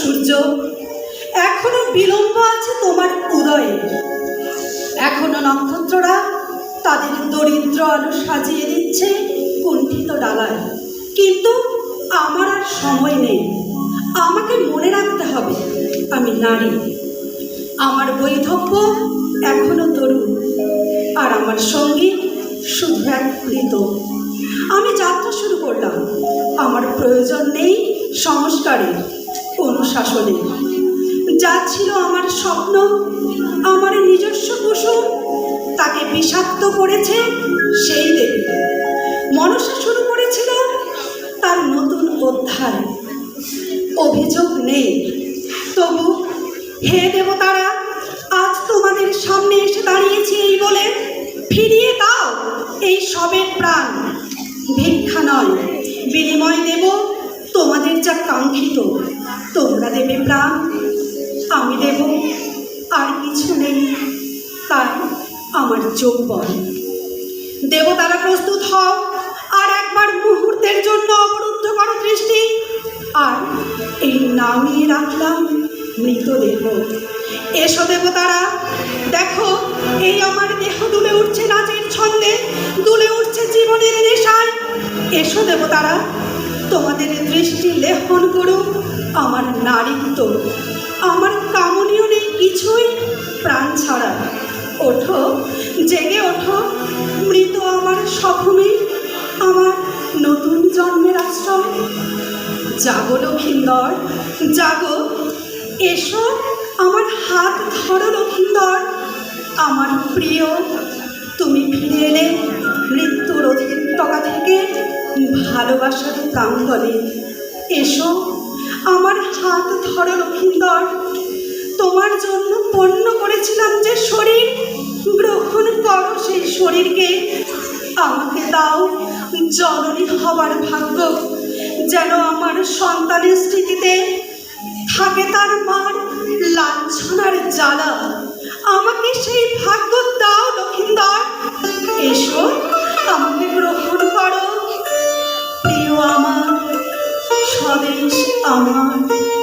সূর্য, এখনও বিলম্ব আছে তোমার উদয়ে। এখনও নক্ষত্ররা তাদের দরিদ্র আলো সাজিয়ে দিচ্ছে কুণ্ঠিত ডালায়। কিন্তু আমার আর সময় নেই। আমাকে মনে রাখতে হবে, আমি নারী। আমার বৈধব্য এখনও তরুণ, আর আমার সঙ্গী শুধু এক মৃত আমি যাত্রা শুরু করলাম। আমার প্রয়োজন নেই সংস্কারে। অনুশাসনে যা ছিল আমার স্বপ্ন, আমার নিজস্ব কুসুম, তাকে বিষাক্ত করেছে সেই দেবী। মনসা শুরু করেছিল তার নতুন অধ্যায়। অভিযোগ নেই। তবু, হে দেবতারা, আজ তোমাদের সামনে এসে দাঁড়িয়েছি এই বলে ফিরিয়ে দাও এই সবের প্রাণ। ভিক্ষা নয়, বিনিময় দেব তোমাদের যা কাঙ্ক্ষিত, তোমরা দেবে প্রাণ, আমি দেব। আর কিছু নেই, তাই আমার যৌবন দেবতারা প্রস্তুত হও, আর একবার মুহূর্তের জন্য অবরুদ্ধ করো দৃষ্টি। আর এই নামিয়ে রাখলাম মৃতদেহ এসো দেবতারা, দেখো, এই আমার দেহ দুলে উঠছে নাচের ছন্দে, দুলে উঠছে জীবনের নেশায়। এসো দেবতারা তোমাদের দৃষ্টি লেখন করো আমার নারীত্ব আমার কামনীয় নেই কিছুই। প্রাণ ছাড়া ওঠো, জেগে ওঠো। মৃত আমার স্বভূমি আমার নতুন জন্মের আশ্রয়। জাগো লক্ষিন্দর, জাগো। এসো, আমার হাত ধরো লক্ষিন্দর। আমার প্রিয় ভালোবাসার প্রাঙ্গণে এসো, আমার হাত ধরো লক্ষিন্দর তোমার জন্য পণ্য করেছিলাম যে শরীর, গ্রহণ করো সেই শরীরকে। আমাকে দাও জননী হবার ভাগ্য, যেন আমার সন্তানের স্মৃতিতে থাকে তার মার 是宝。